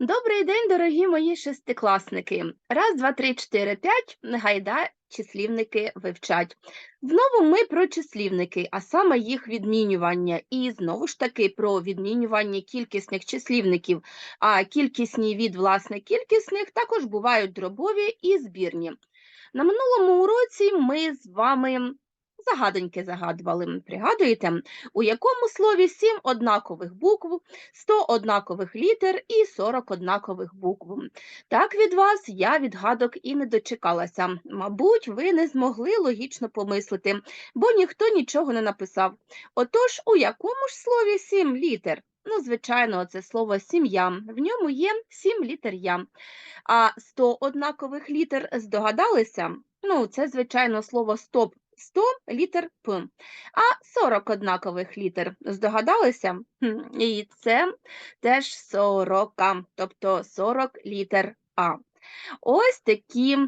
Добрий день, дорогі мої шестикласники. Раз, два, три, чотири, п'ять. Гайда числівники вивчать. Знову ми про числівники, а саме їх відмінювання. І знову ж таки про відмінювання кількісних числівників. А кількісні від власне кількісних також бувають дробові і збірні. На минулому уроці ми з вами загадоньки загадували. Пригадуєте, у якому слові 7 однакових букв, 100 однакових літер і 40 однакових букв. Так від вас я відгадок і не дочекалася. Мабуть, ви не змогли логічно помислити, бо ніхто нічого не написав. Отож, у якому ж слові 7 літер? Ну, звичайно, це слово сім'я. В ньому є 7 літер я. А 100 однакових літер здогадалися? Ну, це, звичайно, слово стоп 100 літер П, а 40 однакових літер. Здогадалися? І це теж 40, тобто 40 літер А. Ось такі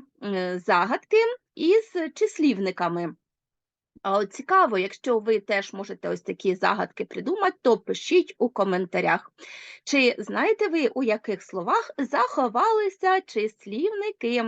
загадки із числівниками. А от цікаво, якщо ви теж можете ось такі загадки придумати, то пишіть у коментарях. Чи знаєте ви, у яких словах заховалися числівники?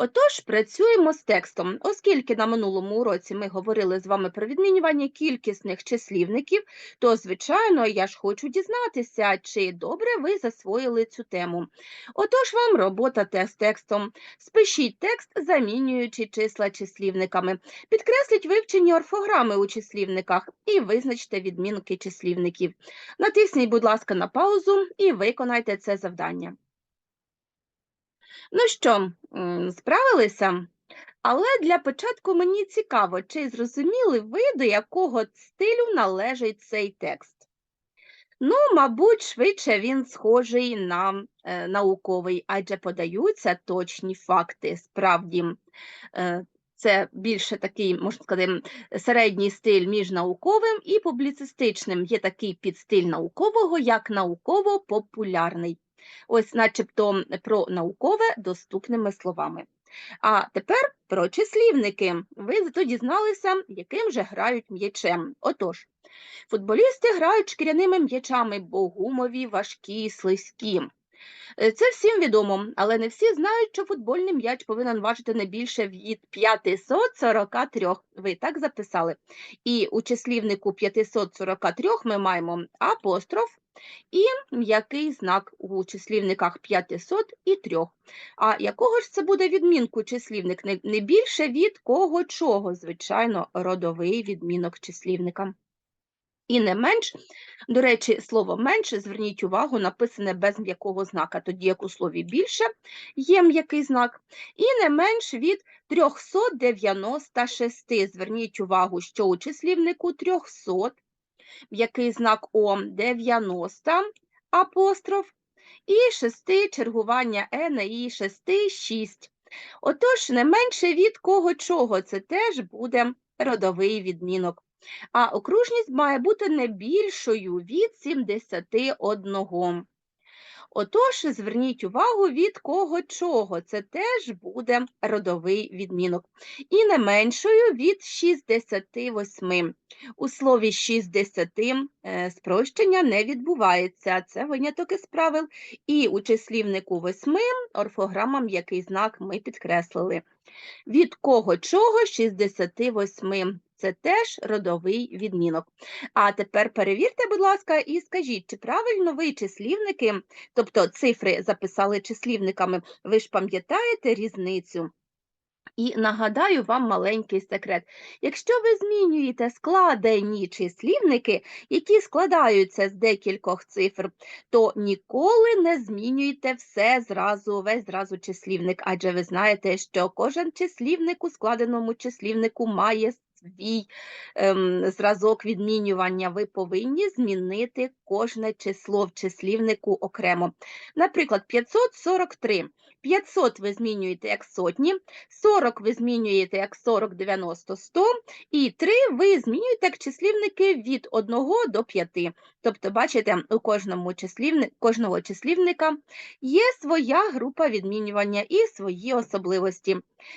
Отож, працюємо з текстом. Оскільки на минулому уроці ми говорили з вами про відмінювання кількісних числівників, то, звичайно, я ж хочу дізнатися, чи добре ви засвоїли цю тему. Отож, вам робота з текстом. Спишіть текст, замінюючи числа числівниками. Підкресліть вивчені орфограми у числівниках і визначте відмінки числівників. Натисніть, будь ласка, на паузу і виконайте це завдання. Ну що, справилися? Але для початку мені цікаво, чи зрозуміли ви, до якого стилю належить цей текст? Ну, мабуть, швидше він схожий на е, науковий, адже подаються точні факти. Справді, е, це більше такий, можна сказати, середній стиль між науковим і публіцистичним. Є такий підстиль наукового, як науково-популярний. Ось, начебто, про наукове доступними словами. А тепер про числівники. Ви зато дізналися, яким же грають м'ячем. Отож, футболісти грають шкіряними м'ячами, бо гумові, важкі, слизькі. Е, Це всім відомо, але не всі знають, що футбольний м'яч повинен важити не більше від 543. Ви так записали. І у числівнику 543 ми маємо апостроф і м'який знак у числівниках 500 і 3. А якого ж це буде відмінку числівник? Не, більше від кого чого, звичайно, родовий відмінок числівника. І не менш, до речі, слово менше, зверніть увагу, написане без м'якого знака, тоді як у слові більше є м'який знак, і не менш від 396. Зверніть увагу, що у числівнику 300 м'який знак О 90 апостроф, і 6 чергування Е на І 6 6. Отож, не менше від кого чого, це теж буде родовий відмінок. А окружність має бути не більшою від 71. Отож, зверніть увагу, від кого чого, це теж буде родовий відмінок. І не меншою від 68. У слові 60 е, спрощення не відбувається, це виняток із правил. І у числівнику 8 орфограма м'який знак ми підкреслили. Від кого чого 68. Це теж родовий відмінок. А тепер перевірте, будь ласка, і скажіть, чи правильно ви числівники, тобто цифри записали числівниками, ви ж пам'ятаєте різницю? І нагадаю вам маленький секрет. Якщо ви змінюєте складені числівники, які складаються з декількох цифр, то ніколи не змінюйте все зразу, весь зразу числівник, адже ви знаєте, що кожен числівник у складеному числівнику має свій ем, зразок відмінювання. Ви повинні змінити кожне число в числівнику окремо. Наприклад, 543. 500 ви змінюєте як сотні, 40 ви змінюєте як 40, 90, 100, і 3 ви змінюєте як числівники від 1 до 5. Тобто, бачите, у кожному числівни... кожного числівника є своя група відмінювання і свої особливості.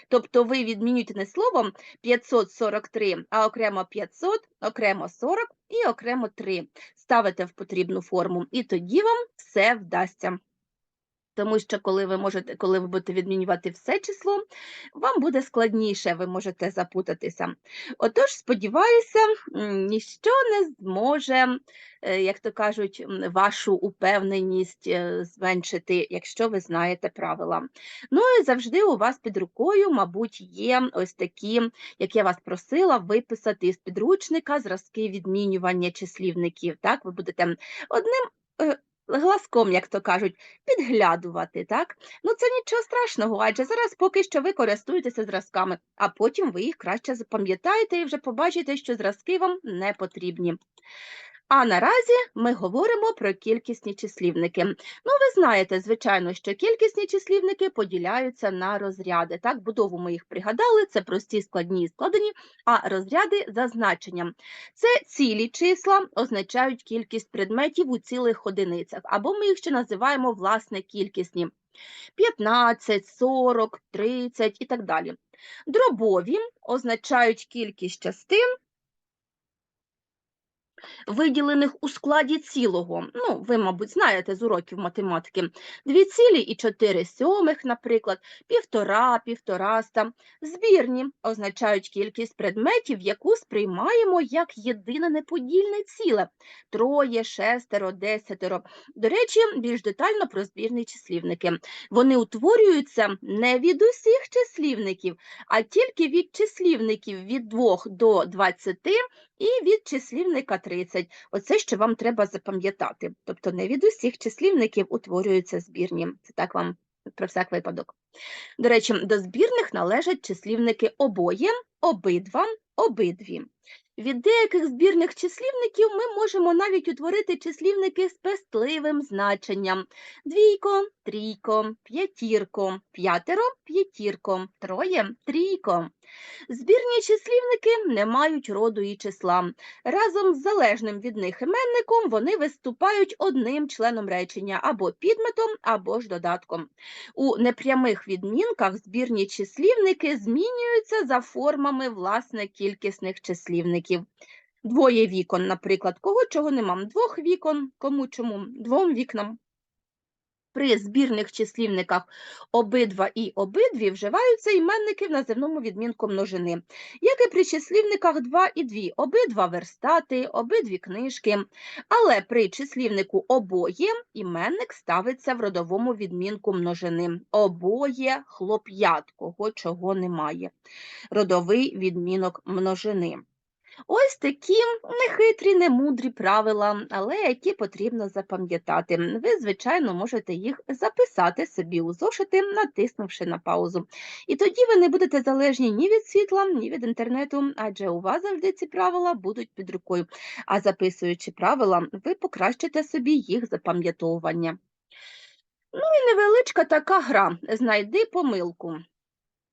Тобто ви відмінюєте не словом 543, а окремо 500, окремо 40 і окремо 3. Ставите в потрібну форму, і тоді вам все вдасться. Тому що коли ви можете, коли ви будете відмінювати все число, вам буде складніше, ви можете запутатися. Отож, сподіваюся, ніщо не зможе, е, як то кажуть, вашу упевненість е, зменшити, якщо ви знаєте правила. Ну і завжди у вас під рукою, мабуть, є ось такі, як я вас просила, виписати із підручника зразки відмінювання числівників. Так, ви будете одним. Глазком, як то кажуть, підглядувати, так? Ну це нічого страшного, адже зараз поки що ви користуєтеся зразками, а потім ви їх краще запам'ятаєте і вже побачите, що зразки вам не потрібні. А наразі ми говоримо про кількісні числівники. Ну, ви знаєте, звичайно, що кількісні числівники поділяються на розряди. Так, будову ми їх пригадали, це прості, складні і складені, а розряди за значенням. Це цілі числа означають кількість предметів у цілих одиницях, або ми їх ще називаємо власне кількісні. 15, 40, 30 і так далі. Дробові означають кількість частин, виділених у складі цілого. Ну, ви, мабуть, знаєте з уроків математики. 2,4 сьомих, наприклад, півтора, півтораста. Збірні означають кількість предметів, яку сприймаємо як єдине неподільне ціле. Троє, шестеро, десятеро. До речі, більш детально про збірні числівники. Вони утворюються не від усіх числівників, а тільки від числівників від 2 до 20 і від числівника 30. Оце що вам треба запам'ятати. Тобто не від усіх числівників утворюються збірні. Це так вам про всяк випадок. До речі, до збірних належать числівники обоє, обидва, обидві. Від деяких збірних числівників ми можемо навіть утворити числівники з пестливим значенням. Двійко, трійко, п'ятірко, п'ятеро, п'ятірко, троє, трійко. Збірні числівники не мають роду і числа. Разом з залежним від них іменником вони виступають одним членом речення або підметом, або ж додатком. У непрямих відмінках збірні числівники змінюються за формами власне кількісних числівників. Двоє вікон, наприклад, кого чого нема? Двох вікон, кому чому? Двом вікнам. При збірних числівниках обидва і обидві вживаються іменники в називному відмінку множини, як і при числівниках два і дві, обидва верстати, обидві книжки. Але при числівнику обоє іменник ставиться в родовому відмінку множини. Обоє хлоп'ят, кого чого немає. Родовий відмінок множини. Ось такі нехитрі, немудрі правила, але які потрібно запам'ятати. Ви, звичайно, можете їх записати собі у зошити, натиснувши на паузу. І тоді ви не будете залежні ні від світла, ні від інтернету, адже у вас завжди ці правила будуть під рукою. А записуючи правила, ви покращите собі їх запам'ятовування. Ну і невеличка така гра. Знайди помилку.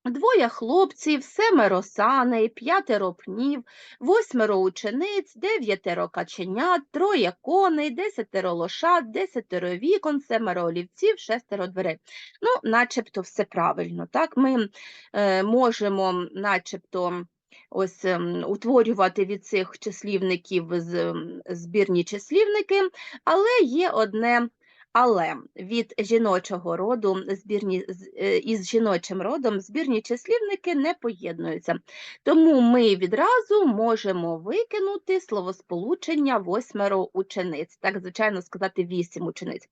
Двоє хлопців, семеро саней, п'ятеро пнів, восьмеро учениць, дев'ятеро каченят, троє коней, десятеро лошад, десятеро вікон, семеро олівців, шестеро дверей. Ну, начебто все правильно. Так, Ми е, можемо начебто ось ем, утворювати від цих числівників з, збірні числівники, але є одне але від жіночого роду збірні е, із жіночим родом збірні числівники не поєднуються. Тому ми відразу можемо викинути словосполучення восьмеро учениць, так, звичайно, сказати вісім учениць.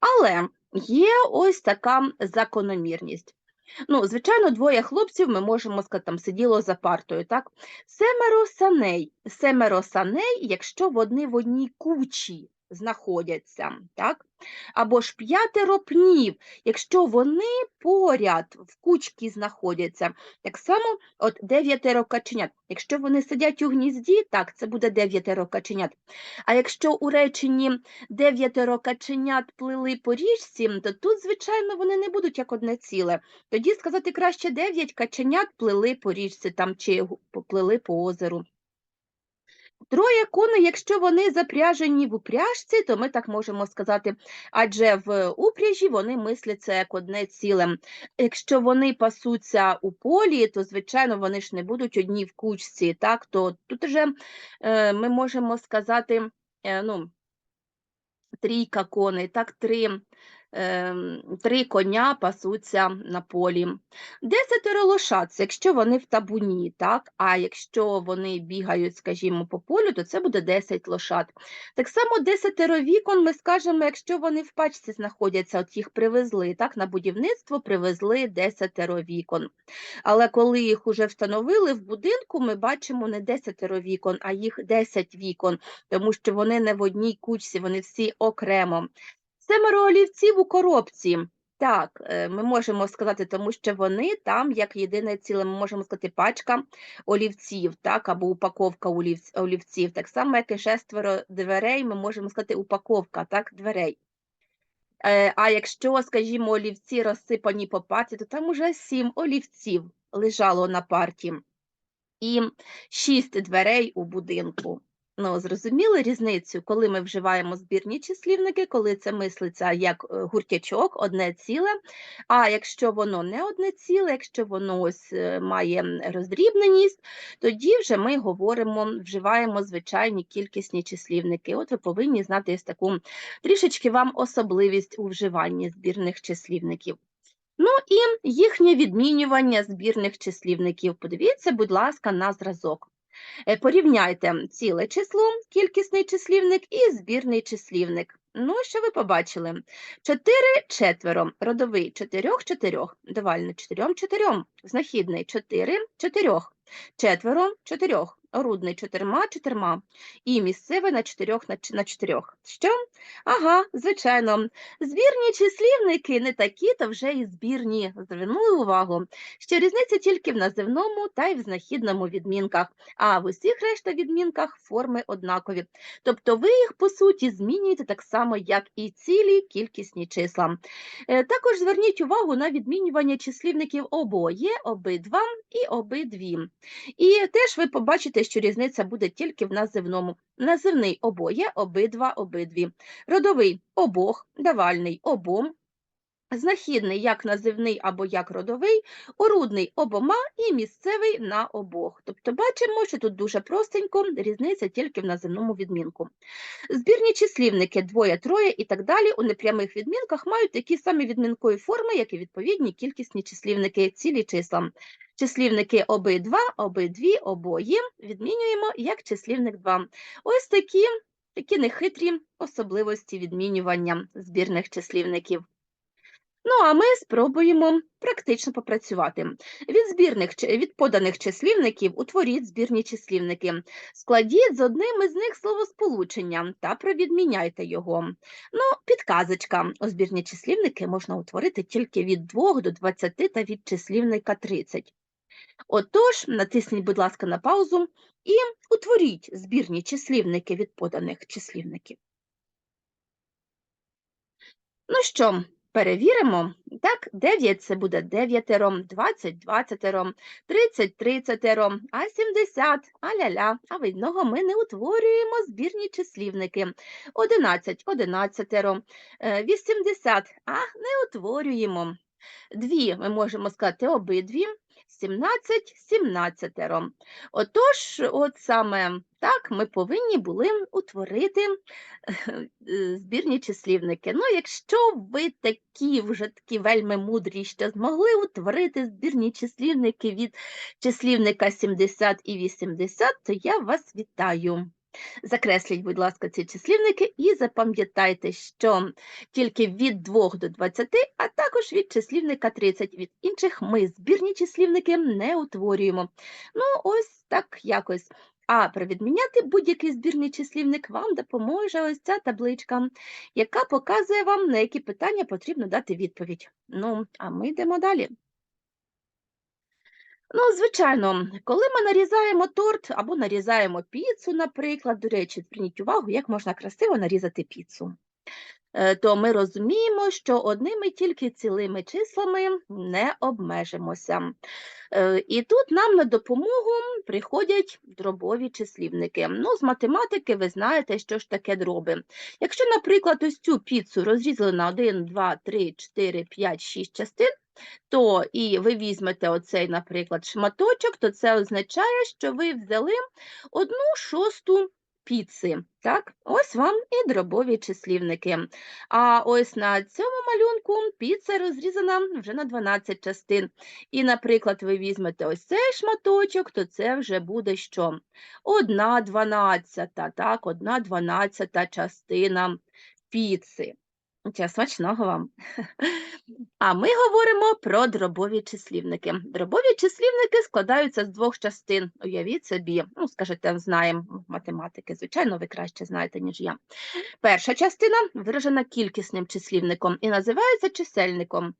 Але є ось така закономірність. Ну, звичайно, двоє хлопців ми можемо сказати, там сиділо за партою, так? Семеро саней, семеро саней, якщо вони в одній кучі знаходяться, так? Або ж п'ятеро пнів, якщо вони поряд в кучці знаходяться. Так само от дев'ятеро каченят. Якщо вони сидять у гнізді, так, це буде дев'ятеро каченят. А якщо у реченні дев'ятеро каченят плили по річці, то тут, звичайно, вони не будуть як одне ціле. Тоді сказати краще дев'ять каченят плили по річці там, чи плили по озеру. Троє коней, якщо вони запряжені в упряжці, то ми так можемо сказати, адже в упряжі вони мисляться як одне ціле. Якщо вони пасуться у полі, то звичайно вони ж не будуть одні в кучці. Так, то тут вже е, ми можемо сказати, е, ну, трійка коней, так, три, три коня пасуться на полі. Десятеро лошад, якщо вони в табуні, так, а якщо вони бігають, скажімо, по полю, то це буде 10 лошад. Так само десятеро вікон ми скажемо, якщо вони в пачці знаходяться, от їх привезли, так, на будівництво привезли десятеро вікон. Але коли їх уже встановили в будинку, ми бачимо не десятеро вікон, а їх 10 вікон, тому що вони не в одній кучці, вони всі окремо. Семеро олівців у коробці. Так, е, ми можемо сказати, тому що вони там як єдине ціле, ми можемо сказати, пачка олівців, так, або упаковка олівців. Так само, як і шестеро дверей, ми можемо сказати упаковка так, дверей. Е, А якщо, скажімо, олівці розсипані по парті, то там уже сім олівців лежало на парті і шість дверей у будинку. Ну, зрозуміли різницю, коли ми вживаємо збірні числівники, коли це мислиться як е, гуртячок, одне ціле. А якщо воно не одне ціле, якщо воно ось е, має роздрібненість, тоді вже ми говоримо, вживаємо звичайні кількісні числівники. От ви повинні знати ось таку трішечки вам особливість у вживанні збірних числівників. Ну і їхнє відмінювання збірних числівників. Подивіться, будь ласка, на зразок. Е, Порівняйте ціле число, кількісний числівник і збірний числівник. Ну, що ви побачили? Чотири четверо, родовий чотирьох чотирьох, давальний чотирьом чотирьом, знахідний чотири чотирьох, четверо чотирьох, орудний чотирма чотирма і місцевий на чотирьох на чотирьох. Що? Ага, звичайно. Збірні числівники не такі, то вже і збірні. Звернули увагу, що різниця тільки в називному та й в знахідному відмінках, а в усіх решта відмінках форми однакові. Тобто ви їх, по суті, змінюєте так само, як і цілі кількісні числа. Е, Також зверніть увагу на відмінювання числівників обоє, обидва і обидві. І теж ви побачите, що різниця буде тільки в називному. Називний обоє, обидва, обидві. Родовий обох, давальний обом, знахідний як називний або як родовий, орудний обома і місцевий на обох. Тобто бачимо, що тут дуже простенько, різниця тільки в називному відмінку. Збірні числівники двоє, троє і так далі у непрямих відмінках мають такі самі відмінкові форми, як і відповідні кількісні числівники, цілі числа. Числівники обидва, обидві, обоє відмінюємо як числівник 2. Ось такі, такі нехитрі особливості відмінювання збірних числівників. Ну, а ми спробуємо практично попрацювати. Від збірних від поданих числівників утворіть збірні числівники. Складіть з одним із них словосполучення та провідміняйте його. Ну, підказочка. У збірні числівники можна утворити тільки від 2 до 20 та від числівника 30. Отож, натисніть, будь ласка, на паузу і утворіть збірні числівники від поданих числівників. Ну що, перевіримо. Так, 9 це буде дев'ятеро, 20 двадцятеро, 30 тридцятеро, а 70 аля-ля. А видного ми не утворюємо збірні числівники. 11 одинадцятеро, е, 80, а не утворюємо. Дві ми можемо сказати обидві, 17 сімнадцятеро. Отож, от саме так ми повинні були утворити е, збірні числівники. Ну, якщо ви такі вже такі вельми мудрі, що змогли утворити збірні числівники від числівника 70 і 80, то я вас вітаю. Закресліть, будь ласка, ці числівники і запам'ятайте, що тільки від 2 до 20, а також від числівника 30. Від інших ми збірні числівники не утворюємо. Ну, ось так якось. А провідміняти будь-який збірний числівник вам допоможе ось ця табличка, яка показує вам, на які питання потрібно дати відповідь. Ну, а ми йдемо далі. Ну, звичайно, коли ми нарізаємо торт або нарізаємо піцу, наприклад, до речі, зверніть увагу, як можна красиво нарізати піцу. е, то ми розуміємо, що одними тільки цілими числами не обмежимося. Е, І тут нам на допомогу приходять дробові числівники. Ну, з математики ви знаєте, що ж таке дроби. Якщо, наприклад, ось цю піцу розрізали на 1, 2, 3, 4, 5, 6 частин, то і ви візьмете оцей, наприклад, шматочок, то це означає, що ви взяли одну шосту піци. Так, ось вам і дробові числівники. А ось на цьому малюнку піца розрізана вже на 12 частин. І, наприклад, ви візьмете ось цей шматочок, то це вже буде що? Одна дванадцята, так, одна дванадцята частина піци. Смачного вам. А ми говоримо про дробові числівники. Дробові числівники складаються з двох частин. Уявіть собі, ну, скажете, знаємо математики, звичайно, ви краще знаєте, ніж я. Перша частина виражена кількісним числівником і називається чисельником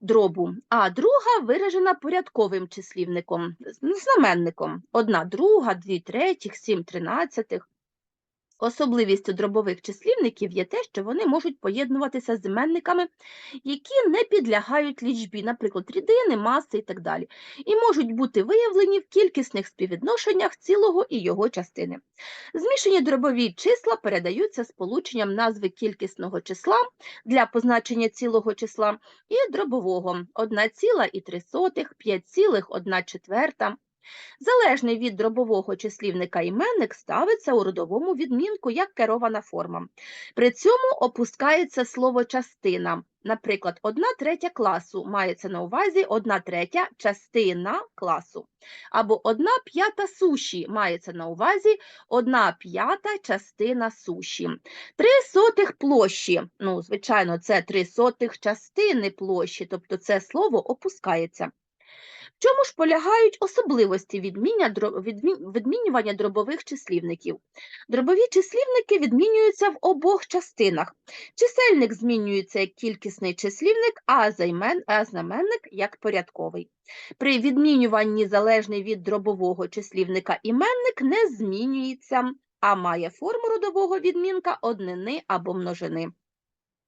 дробу, а друга виражена порядковим числівником, знаменником. Одна друга, дві третіх, сім тринадцятих. Особливістю дробових числівників є те, що вони можуть поєднуватися з іменниками, які не підлягають лічбі, наприклад, рідини, маси і так далі, і можуть бути виявлені в кількісних співвідношеннях цілого і його частини. Змішані дробові числа передаються сполученням назви кількісного числа для позначення цілого числа і дробового 1,3, 5,1 Залежний від дробового числівника іменник ставиться у родовому відмінку як керована форма. При цьому опускається слово частина. Наприклад, одна третя класу мається на увазі одна третя частина класу. Або одна п'ята суші мається на увазі одна п'ята частина суші. Три сотих площі, ну, звичайно, це три сотих частини площі, тобто це слово опускається. Чому ж полягають особливості відміння, відмінювання дробових числівників? Дробові числівники відмінюються в обох частинах. Чисельник змінюється як кількісний числівник, а знаменник як порядковий. При відмінюванні залежний від дробового числівника іменник не змінюється, а має форму родового відмінка однини або множини.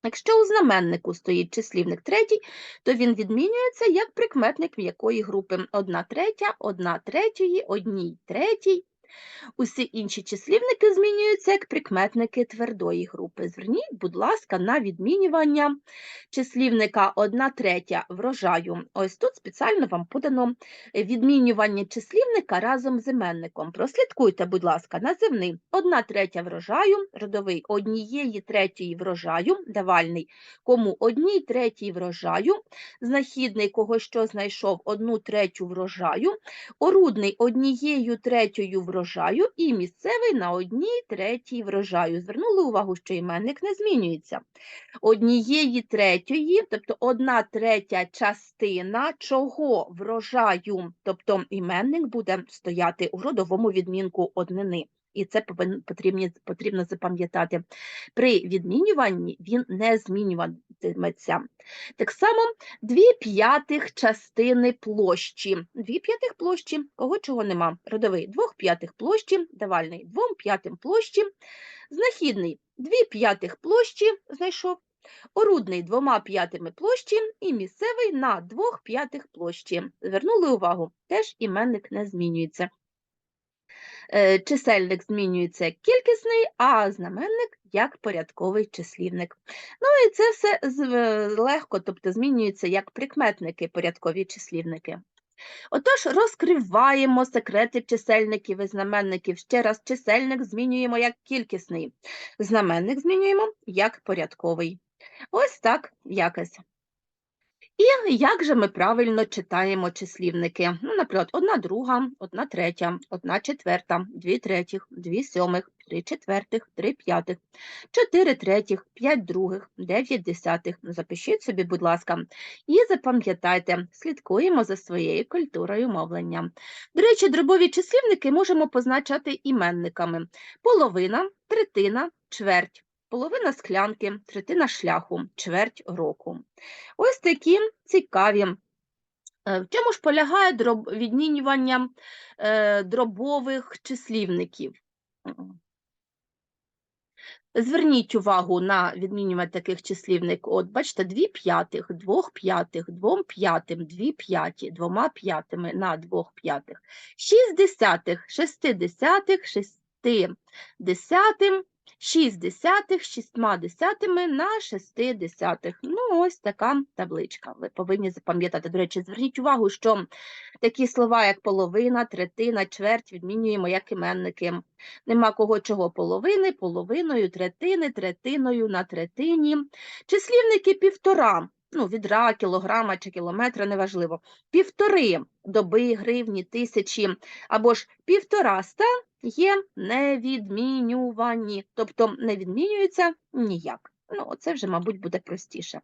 Якщо у знаменнику стоїть числівник третій, то він відмінюється як прикметник м'якої групи 1 третя, 1 третьої, одній третій. Усі інші числівники змінюються як прикметники твердої групи. Зверніть, будь ласка, на відмінювання числівника 1 третя врожаю. Ось тут спеціально вам подано відмінювання числівника разом з іменником. Прослідкуйте, будь ласка, називний 1 третя врожаю, родовий однієї третьої врожаю, давальний кому одній третій врожаю, знахідний кого що знайшов одну третю врожаю, орудний однією третьою врожаю і місцевий на одній третій врожаю. Звернули увагу, що іменник не змінюється. Однієї третьої, тобто одна третя частина чого врожаю, тобто іменник буде стояти у родовому відмінку однини. І це потрібно запам'ятати. При відмінюванні він не змінюватиметься. Так само дві п'ятих частини площі. Дві п'ятих площі, кого чого нема. Родовий двох п'ятих площі, давальний двом п'ятим площі, знахідний дві п'ятих площі знайшов, орудний двома п'ятими площі і місцевий на двох п'ятих площі. Звернули увагу, теж іменник не змінюється. Е, Чисельник змінюється як кількісний, а знаменник як порядковий числівник. Ну і це все е, легко, тобто змінюється як прикметники, порядкові числівники. Отож, розкриваємо секрети чисельників і знаменників. Ще раз, чисельник змінюємо як кількісний, знаменник змінюємо як порядковий. Ось так якось. І як же ми правильно читаємо числівники? Ну, наприклад, одна друга, одна третя, одна четверта, дві третіх, дві сьомих, три четвертих, три п'ятих, чотири третіх, п'ять других, дев'ять десятих. Запишіть собі, будь ласка, і запам'ятайте, слідкуємо за своєю культурою мовлення. До речі, дробові числівники можемо позначати іменниками: половина, третина, чверть. Половина склянки, третина шляху, чверть року. Ось такі цікаві. Е, В чому ж полягає дроб... відмінювання е, дробових числівників? Зверніть увагу на відмінювання таких числівник. От, бачите, 2 п'ятих, 2 п'ятих, 2 п'ятим, 2 п'яті, 2 п'ятими на 2 п'ятих, 6 десятих, 6 десятих, 6 десятим, 6 десятих, 6 десятими на 6 десятих. Ну, ось така табличка. Ви повинні запам'ятати. До речі, зверніть увагу, що такі слова, як половина, третина, чверть, відмінюємо як іменники. Нема кого чого половини, половиною, третини, третиною на третині. Числівники півтора. Ну, відра, кілограма чи кілометра, неважливо. Півтори доби, гривні, тисячі або ж півтораста є невідмінювані, тобто не відмінюються ніяк. Ну, це вже, мабуть, буде простіше.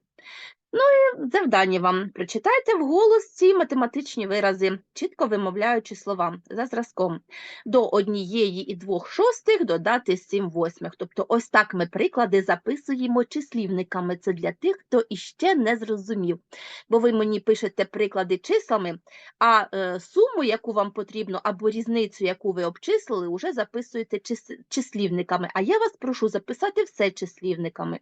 Ну і завдання вам. Прочитайте вголос ці математичні вирази, чітко вимовляючи слова за зразком. До однієї і двох шостих додати сім восьмих. Тобто ось так ми приклади записуємо числівниками. Це для тих, хто іще не зрозумів. Бо ви мені пишете приклади числами, а е, суму, яку вам потрібно, або різницю, яку ви обчислили, вже записуєте числівниками. А я вас прошу записати все числівниками.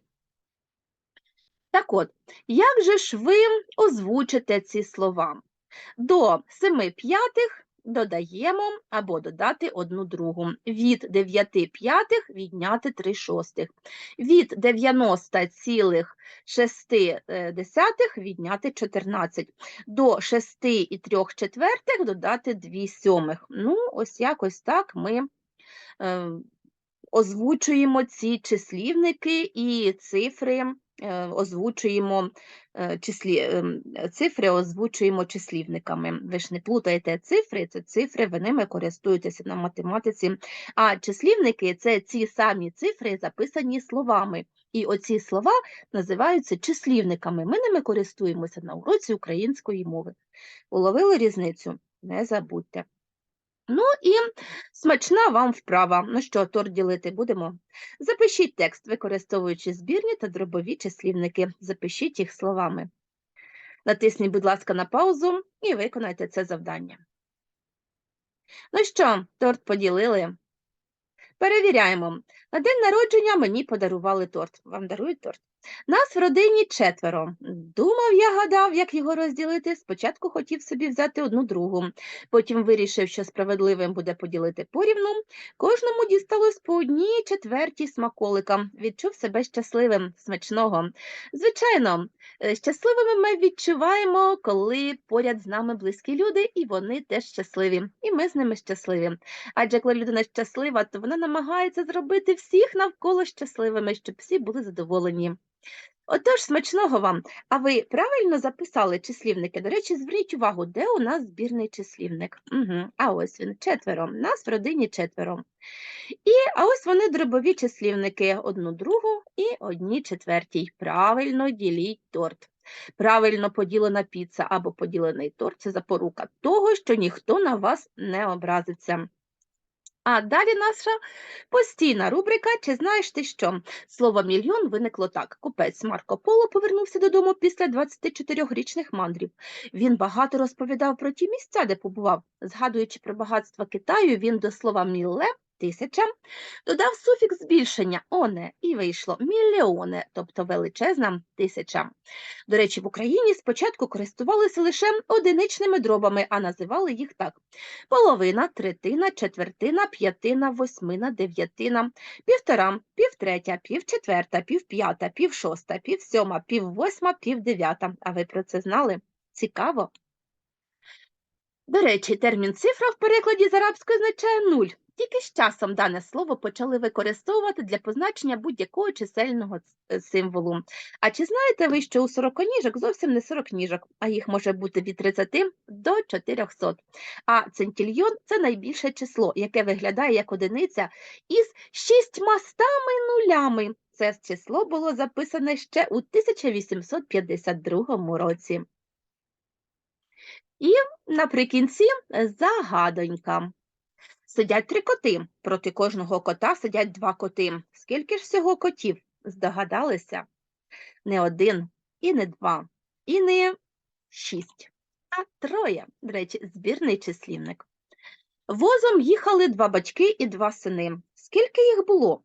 Так от, як же ж ви озвучите ці слова? До 7 п'ятих додаємо або додати одну другу. Від 9 п'ятих відняти 3 шостих. Від 90,6 відняти 14. До 6 і 3 четвертих додати 2 сьомих. Ну, ось якось так ми е, озвучуємо ці числівники і цифри Е, озвучуємо е, числі, ем, цифри озвучуємо числівниками. Ви ж не плутаєте цифри, це цифри, ви ними користуєтеся на математиці. А числівники це ці самі цифри, записані словами. І оці слова називаються числівниками. Ми ними користуємося на уроці української мови. Уловили різницю? Не забудьте. Ну і смачна вам вправа. Ну що, торт ділити будемо? Запишіть текст, використовуючи збірні та дробові числівники. Запишіть їх словами. Натисніть, будь ласка, на паузу і виконайте це завдання. Ну що, торт поділили? Перевіряємо. На день народження мені подарували торт. Вам дарують торт? Нас в родині четверо. Думав, я гадав, як його розділити. Спочатку хотів собі взяти одну другу, потім вирішив, що справедливим буде поділити порівну. Кожному дісталось по одній четвертій смаколика. Відчув себе щасливим, смачного. Звичайно, е, щасливими ми відчуваємо, коли поряд з нами близькі люди, і вони теж щасливі, і ми з ними щасливі. Адже коли людина щаслива, то вона намагається зробити всіх навколо щасливими, щоб всі були задоволені. Отож, смачного вам. А ви правильно записали числівники? До речі, зверніть увагу, де у нас збірний числівник. Угу. А ось він, четверо. Нас в родині четверо. І а ось вони дробові числівники, одну другу і одні четвертій. Правильно діліть торт. Правильно поділена піца або поділений торт це запорука того, що ніхто на вас не образиться. А далі наша постійна рубрика Чи знаєш ти що? Слово мільйон виникло так. Купець Марко Поло повернувся додому після 24-річних мандрів. Він багато розповідав про ті місця, де побував. Згадуючи про багатство Китаю, він до слова мілле тисяча, додав суфікс збільшення оне і вийшло мільйоне, тобто величезна тисяча. До речі, в Україні спочатку користувалися лише одиничними дробами, а називали їх так: половина, третина, четвертина, п'ятина, восьмина, дев'ятина, півтора, півтретя, півчетверта, півп'ята, півшоста, півсьома, піввосьма, півдев'ята. А ви про це знали? Цікаво. До речі, термін цифра в перекладі з арабської означає нуль. Тільки з часом дане слово почали використовувати для позначення будь-якого чисельного е, символу. А чи знаєте ви, що у сороконіжок зовсім не сорокніжок, а їх може бути від 30 до 400. А центільйон це найбільше число, яке виглядає як одиниця із шістьма стами нулями. Це число було записане ще у 1852 році. І наприкінці загадонька. Сидять три коти. Проти кожного кота сидять два коти. Скільки ж всього котів? Здогадалися? Не один, і не два, і не шість, а троє, до речі, збірний числівник. Возом їхали два батьки і два сини. Скільки їх було?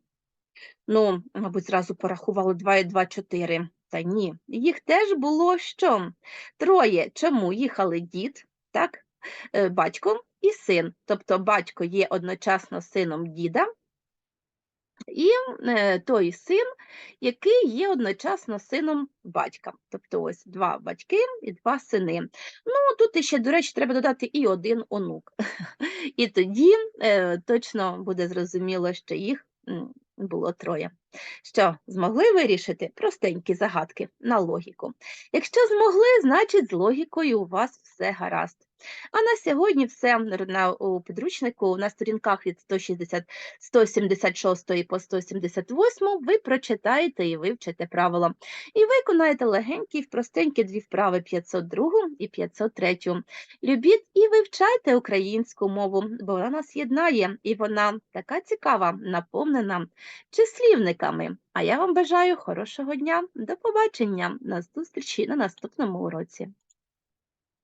Ну, мабуть, зразу порахували 2 і 2 – 4. Та ні, їх теж було що? Троє. Чому? Їхали дід, так, батько і син. Тобто батько є одночасно сином діда, і е, той син, який є одночасно сином батька. Тобто ось два батьки і два сини. Ну, тут іще, до речі, треба додати і один онук. І тоді е, точно буде зрозуміло, що їх було троє. Що, змогли вирішити простенькі загадки на логіку? Якщо змогли, значить з логікою у вас все гаразд. А на сьогодні все на, у підручнику на сторінках від 160, 176 по 178 ви прочитаєте і вивчите правила. І виконаєте легенькі, простенькі дві вправи 502 і 503. Любіть і вивчайте українську мову, бо вона нас єднає, і вона така цікава, наповнена числівниками. А я вам бажаю хорошого дня. До побачення. На зустрічі на наступному уроці.